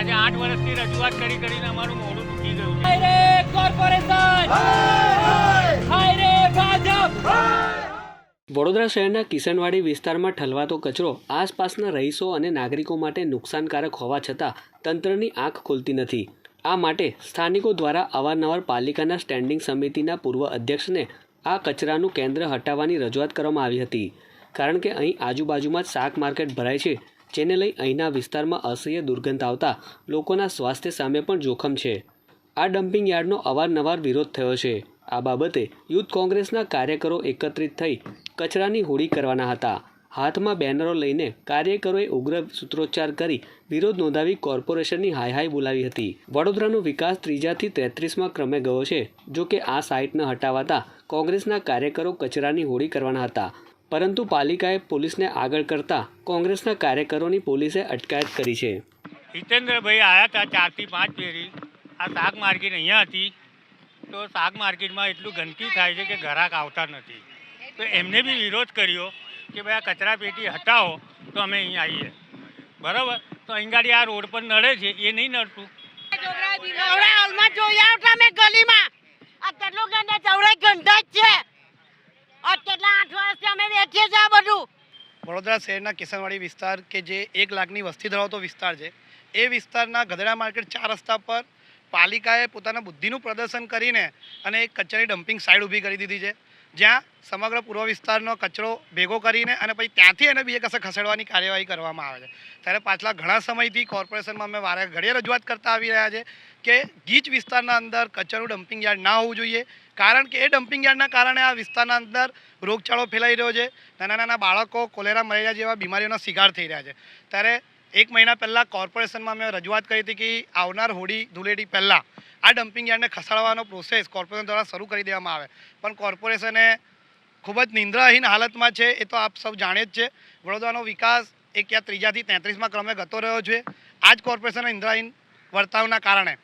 આજે આઠ વર્ષની રજૂઆત કરી કરીને અમારું મોઢું દુખી ગયું છે. હાય રે કોર્પોરેશન! હાય રે ભાજપ! વડોદરા શહેરના કિશનવાડી વિસ્તારમાં ઠલવાતો કચરો આસપાસના રહીશો અને નાગરિકો માટે નુકસાનકારક હોવા છતાં તંત્રની આંખ ખોલતી નથી. આ માટે સ્થાનિકો દ્વારા અવારનવાર પાલિકાના સ્ટેન્ડિંગ સમિતિના પૂર્વ અધ્યક્ષને આ કચરાનું કેન્દ્ર હટાવવાની રજૂઆત કરવામાં આવી હતી. કારણ કે અહીં આજુબાજુમાં જ શાક માર્કેટ ભરાય છે. જેને લઈ અહીંના વિસ્તારમાં અસહ્ય દુર્ગંધ આવતા લોકોના સ્વાસ્થ્ય સામે પણ જોખમ છે. આ ડમ્પિંગ યાર્ડનો અવારનવાર વિરોધ થયો છે. આ બાબતે યુથ કોંગ્રેસના કાર્યકરો એકત્રિત થઈ કચરાની હોળી કરવાના હતા. હાથમાં બેનરો લઈને કાર્યકરોએ ઉગ્ર સૂત્રોચ્ચાર કરી વિરોધ નોંધાવી કોર્પોરેશનની હાય હાય બોલાવી હતી. વડોદરાનો વિકાસ ત્રીજાથી તેત્રીસમાં ક્રમે ગયો છે જો કે આ સાઇટને હટાવાતા કોંગ્રેસના કાર્યકરો કચરાની હોળી કરવાના હતા. પરંતુ પાલિકાએ પોલીસને આગળ કરતા કોંગ્રેસના કાર્યકરોની પોલીસે અટકાયત કરી છે. હિતેન્દ્રભાઈ આવ્યા હતા ચારથી પાંચ ફેરી. આ શાક માર્કેટ અહીંયા હતી. તો શાક માર્કેટમાં એટલું ગંદકી થાય છે કે ગ્રાહક આવતા નથી. તો એમને બી વિરોધ કર્યો કે ભાઈ આ કચરા પેટી હટાવો તો અમે અહીં આવીએ. બરાબર? તો અહીં ગાડી આ રોડ પર નડે છે એ નહીં નડતું હવે હાલમાં જોઈ આવતા મેં ગલીમાં આ કેટલું ગંદા ચવડે ગંદા જ છે આ કેટલા આઠ વર્ષથી અમે વેચીએ છીએ આ બધું વડોદરા શહેરના કિશનવાડી વિસ્તાર કે જે એક લાખની વસ્તી ધરાવતો વિસ્તાર છે, એ વિસ્તારના ગધડા માર્કેટ ચાર રસ્તા પર પાલિકાએ પોતાના બુદ્ધિનું પ્રદર્શન કરીને અને એક કચરાની ડમ્પિંગ સાઇડ ઊભી કરી દીધી છે. જ્યાં સમગ્ર પૂર્વ વિસ્તારનો કચરો ભેગો કરીને અને પછી ત્યાંથી એને બીજે કશે ખસેડવાની કાર્યવાહી કરવામાં આવે છે. ત્યારે પાછલા ઘણા સમયથી કોર્પોરેશનમાં અમે વારે ઘડીએ રજૂઆત કરતા આવી રહ્યા છે કે ગીચ વિસ્તારના અંદર કચરાનું ડમ્પિંગ યાર્ડ ના હોવું જોઈએ. કારણ કે એ ડમ્પિંગ યાર્ડના કારણે આ વિસ્તારના અંદર રોગચાળો ફેલાઈ રહ્યો છે. નાના નાના બાળકો કોલેરા, મલેરિયા જેવા બીમારીઓનો શિકાર થઈ રહ્યા છે. ત્યારે એક મહિના પહેલાં કોર્પોરેશનમાં મેં રજૂઆત કરી હતી કે આવનાર હોળી ધૂળેટી પહેલાં આ ડમ્પિંગ યાર્ડને ખસાડવાનો પ્રોસેસ કોર્પોરેશન દ્વારા શરૂ કરી દેવામાં આવે. પણ કોર્પોરેશને ખૂબ જ નિંદ્રાહીન હાલતમાં છે, એ તો આપ સૌ જાણે જ છે. વડોદરાનો વિકાસ એક યા ત્રીજાથી તેત્રીસમાં ક્રમે ગતો રહ્યો છે. આ જ કોર્પોરેશનના નિંદ્રાહીન વર્તાવના કારણે